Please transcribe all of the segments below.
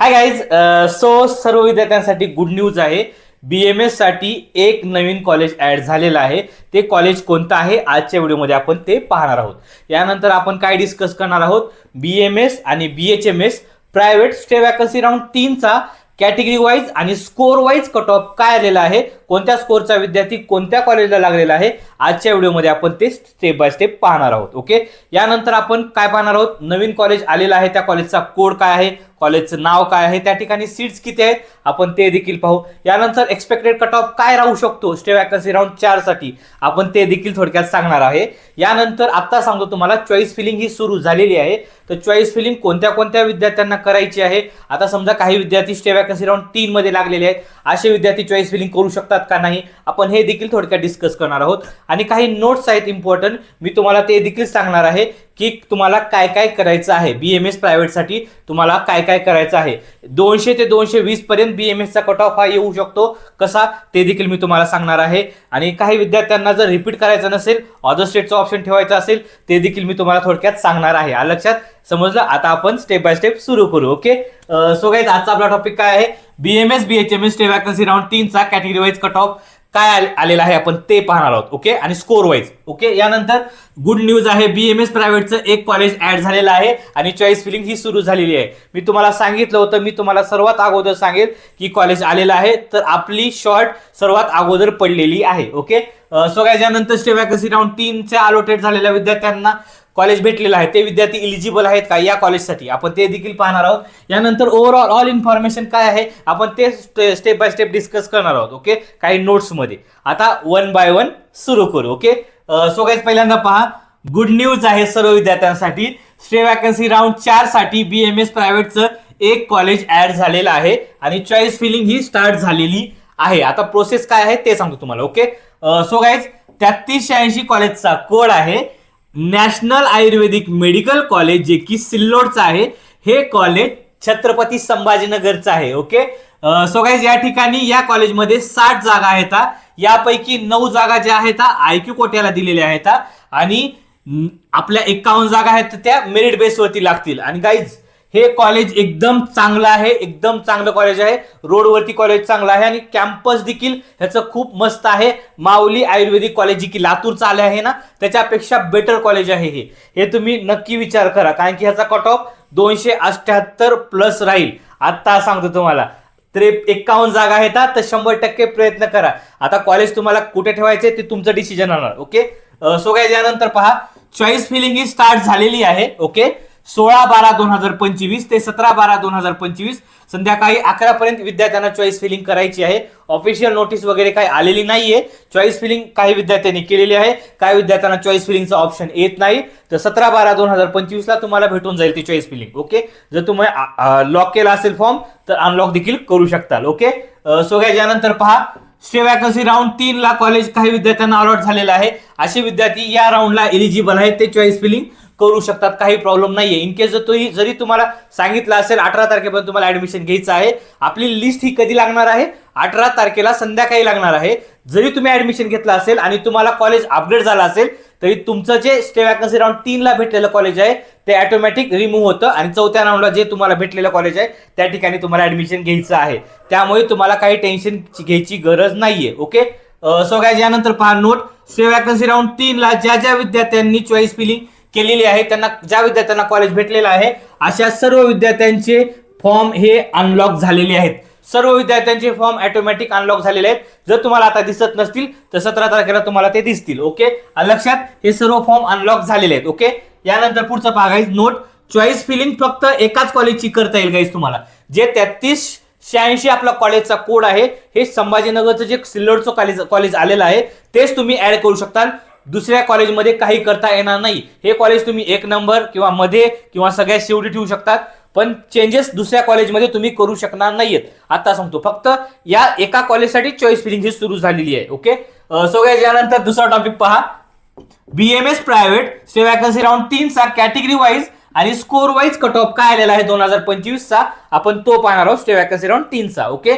Hi guys so सर्व विद्यार्थ्यांसाठी good news आहे. बी एम एससाठी एक नवीन कॉलेज ॲड झालेलं आहे. ते कॉलेज कोणतं आहे? आजच्या व्हिडिओमध्ये आपण ते पाहणार आहोत. यानंतर आपण काय डिस्कस करणार आहोत? बी एम एस आणि B H M S private stray vacancy round तीनचा category wise आणि स्कोर वाईज कट ऑफ काय आलेला आहे? कोणत्या स्कोरचा विद्यार्थी कोणत्या कॉलेजला लागलेला आहे? आजच्या व्हिडिओमध्ये आपण ते स्टेप बाय स्टेप पाहणार आहोत ओके यानंतर आपण काय पाहणार आहोत? नवीन कॉलेज आलेलं आहे त्या कॉलेजचा कोड काय आहे? कॉलेजचं नाव काय आहे त्या ठिकाणी सीट्स किती आहेत आपण ते देखील पाहू. यानंतर एक्सपेक्टेड कट ऑफ काय राहू शकतो स्टे वॅकन्सी राऊंड चारसाठी आपण ते देखील थोडक्यात सांगणार आहे. यानंतर आत्ता सांगतो तुम्हाला चॉईस फिलिंग ही सुरू झालेली आहे. तर चॉईस फिलिंग कोणत्या कोणत्या विद्यार्थ्यांना करायची आहे? आता समजा काही विद्यार्थी स्टे वॅकन्सी राऊंड तीनमध्ये लागलेले आहेत. असे विद्यार्थी चॉईस फिलिंग करू शकतात का नाही? आपण हे देखील थोडक्यात डिस्कस करणार आहोत. आणि काही नोट्स आहेत इम्पॉर्टंट मी तुम्हाला ते देखील सांगणार आहे. की तुम्हाला काय काय करायचं आहे? बी एम एस प्रायव्हेटसाठी तुम्हाला काय काय करायचं आहे? दोनशे ते दोनशे वीस पर्यंत बी एम एसचा कट ऑफ हा येऊ शकतो. कसा? ते देखील मी तुम्हाला सांगणार आहे. आणि काही विद्यार्थ्यांना जर रिपीट करायचं नसेल अदर स्टेटचं ऑप्शन ठेवायचं असेल ते देखील मी तुम्हाला थोडक्यात सांगणार आहे. आलं लक्षात? समजलं? आता आपण स्टेप बाय स्टेप सुरू करू ओके सो गाईज आजचा आपला टॉपिक काय आहे? B M S B H M S stray vacancy round तीनचा category wise cut off काय आले- आहे आपण ते पाहणार आहोत ओके आणि स्कोर वाईज ओके यानंतर गुड न्यूज आहे बी एम एस प्रायव्हेटचं एक कॉलेज ऍड झालेलं आहे आणि चॉईस फिलिंग ही सुरू झालेली आहे. मी तुम्हाला सांगितलं होतं मी तुम्हाला सर्वात अगोदर सांगेल की कॉलेज आलेलं आहे तर आपली शॉर्ट सर्वात अगोदर पडलेली आहे ओके सो काय यानंतर स्टे वॅकन्सी राऊंड तीनच्या अलोटेड झालेल्या विद्यार्थ्यांना कॉलेज भेटलेलं आहे ते विद्यार्थी इलिजिबल आहेत का या कॉलेजसाठी? आपण ते देखील पाहणार आहोत. यानंतर ओव्हरऑल ऑल इन्फॉर्मेशन काय आहे? आपण ते स्टेप बाय स्टेप डिस्कस करणार आहोत ओके काही नोट्समध्ये आता वन बाय वन सुरू करू ओके सो गाईज पहिल्यांदा पहा. गुड न्यूज आहे सर्व विद्यार्थ्यांसाठी. स्टे वॅकन्सी राऊंड चारसाठी बी एम एस प्रायव्हेटचं एक कॉलेज ऍड झालेलं आहे आणि चॉईस फिलिंग ही स्टार्ट झालेली आहे. आता प्रोसेस काय आहे ते सांगतो तुम्हाला ओके सो गाईज तेहतीस शहाऐंशी कॉलेजचा कोड आहे. नॅशनल आयुर्वेदिक मेडिकल कॉलेज जे की सिल्लोडचं आहे हे कॉलेज छत्रपती संभाजीनगरचं आहे ओके सो गाईज या ठिकाणी या कॉलेजमध्ये साठ जागा आहेत यापैकी नऊ जागा ज्या आहेत आयक्यू कोट्याला दिलेल्या आहेत आणि आपल्या एकावन्न जागा आहेत त्या मेरिट बेसवरती लागतील. आणि गाईज हे कॉलेज एकदम चांगलं आहे एकदम चांगलं कॉलेज आहे. रोडवरती कॉलेज चांगलं आहे आणि कॅम्पस देखील ह्याचं खूप मस्त आहे. माऊली आयुर्वेदिक कॉलेज जी की लातूरचं आलं आहे ना त्याच्यापेक्षा बेटर कॉलेज आहे हे. हे तुम्ही नक्की विचार करा कारण की ह्याचा कट ऑफ दोनशे अठ्ठ्याहत्तर प्लस राहील. आता सांगतो तुम्हाला. त्रे एक्कावन्न जागा आहेत तर शंभर टक्के प्रयत्न करा. आता कॉलेज तुम्हाला कुठे ठेवायचे ते तुमचं डिसिजन राहणार ओके सो काय यानंतर पहा. चॉईस फिलिंग ही स्टार्ट झालेली आहे ओके सोळा बारा दोन हजार पंचवीस ते सतरा बारा दोन हजार पंचवीस संध्याकाळी अकरा पर्यंत विद्यार्थ्यांना चॉईस फिलिंग करायची आहे. ऑफिशियल नोटीस वगैरे काही आलेली नाहीये. चॉईस फिलिंग काही विद्यार्थ्यांनी केलेली आहे. काही विद्यार्थ्यांना चॉईस फिलिंगचं ऑप्शन येत नाही. तर सतरा बारा दोन हजार पंचवीसला तुम्हाला भेटून जाईल ती चॉईस फिलिंग ओके जर तुम्ही लॉक केला असेल फॉर्म तर अनलॉक देखील करू शकताल ओके सो काय यानंतर पहा. स्टे वॅकन्सी राऊंड तीन ला कॉलेज काही विद्यार्थ्यांना अलॉट झालेलं आहे. असे विद्यार्थी या राऊंडला एलिजिबल आहेत ते चॉईस फिलिंग करू शकतात काही प्रॉब्लेम नाहीये. इन केस जर तुम्ही जरी तुम्हाला सांगितलं असेल अठरा तारखेपर्यंत तुम्हाला ऍडमिशन घ्यायचं आहे आपली लिस्ट ही कधी लागणार आहे? अठरा तारखेला संध्याकाळी लागणार आहे. जरी तुम्ही ऍडमिशन घेतलं असेल आणि तुम्हाला कॉलेज अपग्रेड झालं असेल तरी तुमचं जे स्टे वॅकन्सी राऊंड तीनला भेटलेलं कॉलेज आहे ते ऑटोमॅटिक रिमूव्ह होतं आणि चौथ्या राऊंडला जे तुम्हाला भेटलेलं कॉलेज आहे त्या ठिकाणी तुम्हाला ऍडमिशन घ्यायचं आहे. त्यामुळे तुम्हाला काही टेन्शन घ्यायची गरज नाहीये ओके सो काय यानंतर पहा नोट स्टे वॅकन्सी राऊंड तीनला ज्या ज्या विद्यार्थ्यांनी चॉईस फिलिंग केलेली आहे. त्यांना ज्या विद्यार्थ्यांना कॉलेज भेटलेलं आहे अशा सर्व विद्यार्थ्यांचे फॉर्म हे अनलॉक झालेले आहेत. सर्व विद्यार्थ्यांचे फॉर्म ऑटोमॅटिक अनलॉक झालेले आहेत. जर तुम्हाला आता दिसत नसतील तर सतरा तारखेला तुम्हाला ते दिसतील ओके? लक्षात हे सर्व फॉर्म अनलॉक झालेले आहेत ओके? यानंतर पुढचं भाग आहे नोट चॉईस फिलिंग फक्त एकाच कॉलेजची करता येईल गाईज तुम्हाला. जे तेहतीस शहाऐंशी आपला कॉलेजचा कोड आहे हे संभाजीनगरचं जे सिल्लोडचं कॉलेज कॉलेज आलेलं आहे तेच तुम्ही ऍड करू शकता दुसऱ्या कॉलेजमध्ये काही करता येणार नाही. हे कॉलेज तुम्ही एक नंबर किंवा मध्ये किंवा सगळ्यात शेवटी ठेवू शकतात. पण चेंजेस दुसऱ्या कॉलेजमध्ये तुम्ही करू शकणार नाहीयेत. आता सांगतो फक्त या एका कॉलेजसाठी चॉईस फिलिंग ही सुरू झालेली आहे ओके सो काय यानंतर दुसरा टॉपिक पहा. BMS private stray vacancy round तीनचा category wise आणि स्कोर वाईज कट ऑफ काय आलेला आहे दोन हजार पंचवीसचा? आपण तो पाहणार आहोत स्टे वॅकन्सी राऊंड तीनचा ओके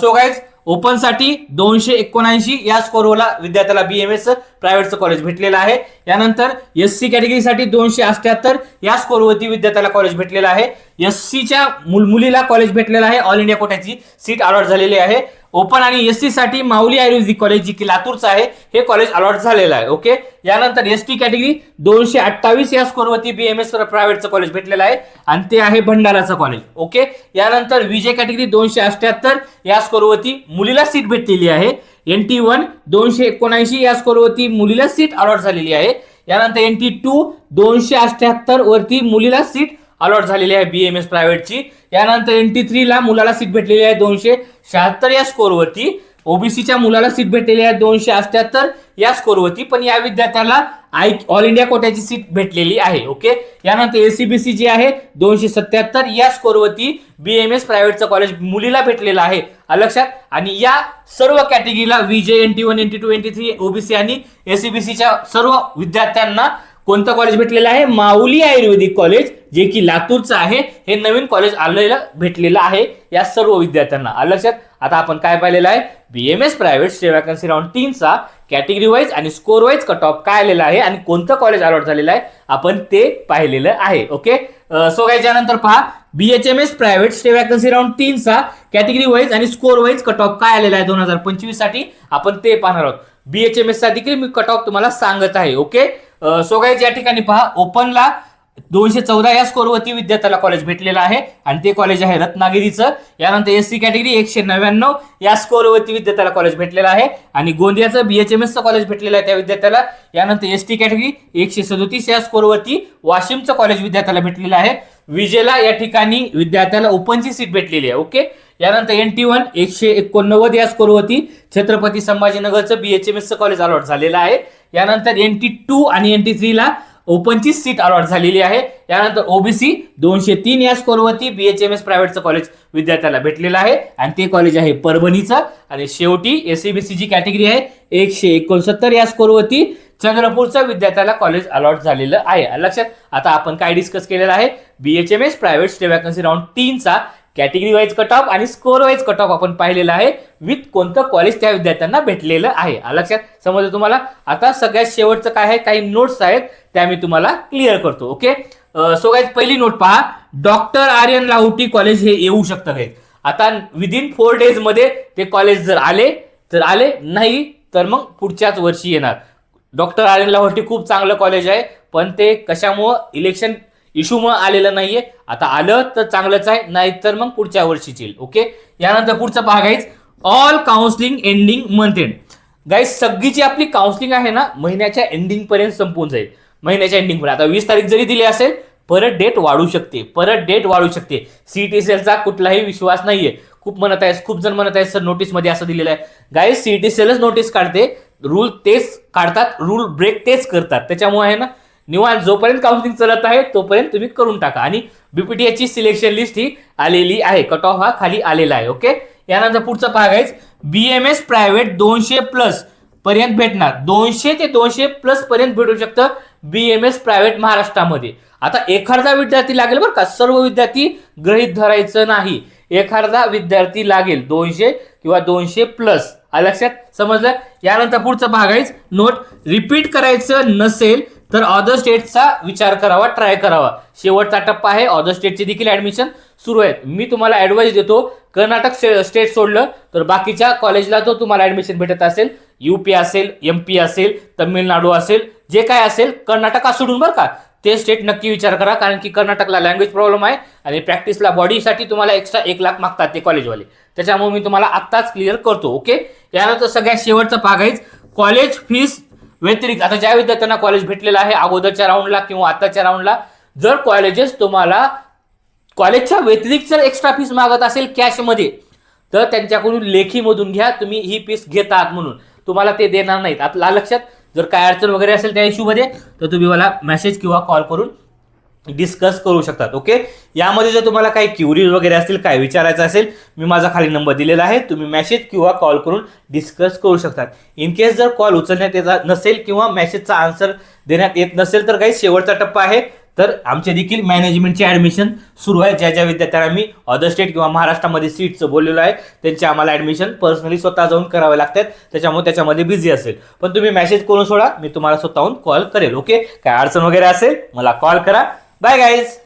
सो गाईज ओपनसाठी दोनशे एकोणऐंशी या स्कोरला विद्यार्थ्याला बीएमएस प्रायव्हेटचं कॉलेज भेटलेलं आहे. यानंतर एस सी कॅटेगरीसाठी दोनशे अठ्याहत्तर या स्कोरवरती विद्यार्थ्याला कॉलेज भेटलेलं आहे. एस सीच्या मुलीला कॉलेज भेटलेलं आहे. ऑल इंडिया कोट्याची सीट अलॉट झालेली आहे. ओपन आणि एस सी साठी माऊली आयुर्वेदिक कॉलेज जी की लातूरचं आहे हे कॉलेज अलॉट झालेलं आहे ओके यानंतर एस टी कॅटेगरी दोनशे अठ्ठावीस या स्कोरवरती बी एम एस प्रायव्हेटचं कॉलेज भेटलेलं आहे आणि ते आहे भंडाराचं कॉलेज ओके यानंतर विजय कॅटेगरी दोनशे अठ्याहत्तर या स्कोरवरती मुलीला सीट भेटलेली आहे. एन टी वन दोनशे एकोणऐंशी या स्कोरवरती मुलीला सीट अलॉट झालेली आहे. यानंतर एन टी टू दोनशे अठ्याहत्तर वरती मुलीला सीट अलॉट झालेली आहे बी एम एस प्रायव्हेटची यानंतर एन टी थ्रीला मुलाला सीट भेटलेली आहे दोनशे शहात्तर या स्कोरवरती ओबीसीच्या मुलाला सीट भेटलेली आहे दोनशे अठ्याहत्तर या स्कोरवरती पण या विद्यार्थ्याला आय ऑल इंडिया कोट्याची सीट भेटलेली आहे ओके यानंतर एसीबीसी जी आहे दोनशे सत्याहत्तर या स्कोरवरती बीएमएस प्रायव्हेटचं कॉलेज मुलीला भेटलेलं आहे. लक्षात? आणि या सर्व कॅटेगरीला VJ N T one N T two N T three OBC आणि एसीबीसीच्या सर्व विद्यार्थ्यांना कोणतं कॉलेज भेटलेलं आहे? माऊली आयुर्वेदिक कॉलेज जे की लातूरचं आहे. हे नवीन कॉलेज आलेलं भेटलेलं आहे या सर्व विद्यार्थ्यांना. लक्षात? आता आपण काय पाहिलेलं आहे? BMS private stray vacancy round तीनचा category wise आणि स्कोर वाईज कट ऑफ काय आलेला आहे आणि कोणतं कॉलेज अलॉट झालेलं आहे? आपण ते पाहिलेलं आहे. ओके सो काय त्यानंतर पहा. S private stray vacancy round तीनचा category wise आणि स्कोर वाईज कट ऑफ काय आलेला आहे दोन हजार पंचवीससाठी आपण ते पाहणार आहोत. बीएचएमएस चा देखील मी कट ऑफ तुम्हाला सांगत आहे ओके सो गाईज या ठिकाणी पहा ओपनला दोनशे चौदा या स्कोरवरती विद्यार्थ्याला कॉलेज भेटलेलं आहे आणि ते कॉलेज आहे रत्नागिरीचं. यानंतर एस सी कॅटेगरी एकशे नव्याण्णव या स्कोरवरती विद्यार्थ्याला कॉलेज भेटलेलं आहे आणि गोंदियाचं बीएचएमएसचं कॉलेज भेटलेलं आहे त्या विद्यार्थ्याला. यानंतर एस टी कॅटेगरी एकशे सदोतीस या स्कोरवरती वाशिमचं कॉलेज विद्यार्थ्याला भेटलेलं आहे. विजेला या ठिकाणी विद्यार्थ्याला ओपनची सीट भेटलेली आहे ओके यानंतर एन टी वन एकशे एकोणनव्वद या स्कोरवरती छत्रपती संभाजीनगरचं बीएचएमएसचं कॉलेज अलॉट झालेलं आहे. यानंतर एन टी टू आणि एन टी थ्रीला ओपनची सीट अलॉट झालेली आहे. यानंतर ओबीसी दोनशे तीन या स्कोरवरती बीएचएमएस प्रायव्हेटचं कॉलेज विद्यार्थ्याला भेटलेलं आहे. आणि ते कॉलेज आहे परभणीचं. आणि शेवटी एसईबीसी जी कॅटेगरी आहे एकशे एकोणसत्तर या स्कोरवरती चंद्रपूरचं विद्यार्थ्याला कॉलेज अलॉट झालेलं आहे. लक्षात आता आपण काय डिस्कस केलेलं आहे? BHMS private stray vacancy round तीनचा category wise cut off आणि स्कोर वाईज कट ऑफ आपण पाहिलेलं आहे. विथ कोणतं कॉलेज त्या विद्यार्थ्यांना भेटलेलं आहे? लक्षात? समजलं तुम्हाला? आता सगळ्यात शेवटचं काय आहे? काही नोट्स आहेत त्या मी तुम्हाला क्लिअर करतो ओके सो गाईज पहिली नोट पहा. डॉक्टर आर्यन लाहोटी कॉलेज हे येऊ शकतं काही आता विदिन फोर डेजमध्ये ते कॉलेज जर आले तर आले नाही तर मग पुढच्याच वर्षी येणार. डॉक्टर आर्यन लाहोटी खूप चांगलं कॉलेज आहे पण ते कशामुळं? इलेक्शन इश्यूमुळे आलेलं नाहीये. आता आलं तर चांगलंच आहे नाहीतर मग पुढच्या वर्षीच येईल ओके? यानंतर पुढचा भाग आहे all counselling ending month end guys सगळी जी आपली काउन्सिलिंग आहे ना महिन्याच्या एंडिंग पर्यंत संपून जाईल. महिन्याच्या एंडिंग पर्यंत. आता वीस तारीख जरी दिली असेल परत डेट वाढू शकते परत डेट वाढू शकते. सीटी कुठलाही विश्वास नाहीये. खूप म्हणत आहेस खूप जण म्हणत आहेत सर नोटीसमध्ये असं दिलेलं आहे. गाईज सीटी नोटीस काढते. रूल तेच काढतात रूल ब्रेक तेच करतात. त्याच्यामुळे आहे ना निवांत जोपर्यंत काउन्सिलिंग चालत आहे तोपर्यंत तुम्ही करून टाका. आणि बीपीटीएची सिलेक्शन लिस्ट ही आलेली आहे. कट ऑफ हा खाली आलेला आहे. ओके यानंतर पुढचा भाग आहे. बी एम बीएमएस प्रायव्हेट दोनशे प्लस पर्यंत भेटणार. दोनशे ते दोनशे प्लस पर्यंत भेटू शकतं बीएमएस प्रायव्हेट महाराष्ट्रामध्ये. आता एखादा विद्यार्थी लागेल बरं का. सर्व विद्यार्थी ग्रहित धरायचं नाही. एखादा विद्यार्थी लागेल दोनशे किंवा दोनशे प्लस लक्षात? समजलं? यानंतर पुढचं भागायच नोट रिपीट करायचं नसेल तर अदर स्टेटचा विचार करावा ट्राय करावा. शेवटचा टप्पा आहे अदर स्टेटचे देखील ॲडमिशन सुरू आहेत. मी तुम्हाला ॲडवाईस देतो कर्नाटक स्टेट सोडलं तर बाकीच्या कॉलेजला तो तुम्हाला ॲडमिशन भेटत असेल यू पी असेल एम पी असेल तमिळनाडू असेल जे काय असेल कर्नाटका सोडून बरं का. ते स्टेट नक्की विचार करा कारण की कर्नाटकला लँग्वेज प्रॉब्लेम आहे आणि प्रॅक्टिसला बॉडीसाठी तुम्हाला एक्स्ट्रा एक लाख मागतात ते कॉलेजवाले त्याच्यामुळे मी तुम्हाला आत्ताच क्लिअर करतो ओके यानंतर सगळ्यात शेवटचं पागायच कॉलेज फीस व्यतिरिक्त आता ज्या विद्यार्थ्यांना कॉलेज भेटलेलं आहे अगोदरच्या राऊंडला किंवा आताच्या राऊंडला जर कॉलेजेस तुम्हाला कॉलेजच्या व्यतिरिक्त जर एक्स्ट्रा फीस मागत असेल कॅशमध्ये तर त्यांच्याकडून लेखीमधून घ्या तुम्ही ही फीस घेतात म्हणून. तुम्हाला ते देणार नाहीत. आता लक्षात जर काय अडचण वगैरे असेल त्या इश्यूमध्ये तर तुम्ही मला मेसेज किंवा कॉल करून डिस्कस करू शकतात ओके यामध्ये जर तुम्हाला काही क्युरीज वगैरे असतील काय विचारायचं असेल मी माझा खाली नंबर दिलेला आहे तुम्ही मेसेज किंवा कॉल करून डिस्कस करू शकतात. इन केस जर कॉल उचलण्यात येत नसेल किंवा मेसेजचा आन्सर देण्यात येत नसेल तर काही शेवटचा टप्पा आहे. तर आमचे देखील मॅनेजमेंटचे ॲडमिशन सुरू आहे. ज्या ज्या विद्यार्थ्यांना मी अदर स्टेट किंवा महाराष्ट्रामध्ये सीटचं बोललेलो आहे त्यांचे आम्हाला ॲडमिशन पर्सनली स्वतः जाऊन करावे लागतात. त्याच्यामुळे त्याच्यामध्ये बिझी असेल. पण तुम्ही मेसेज करून सोडा मी तुम्हाला स्वतःहून कॉल करेल ओके काय अडचण वगैरे असेल मला कॉल करा. Bye guys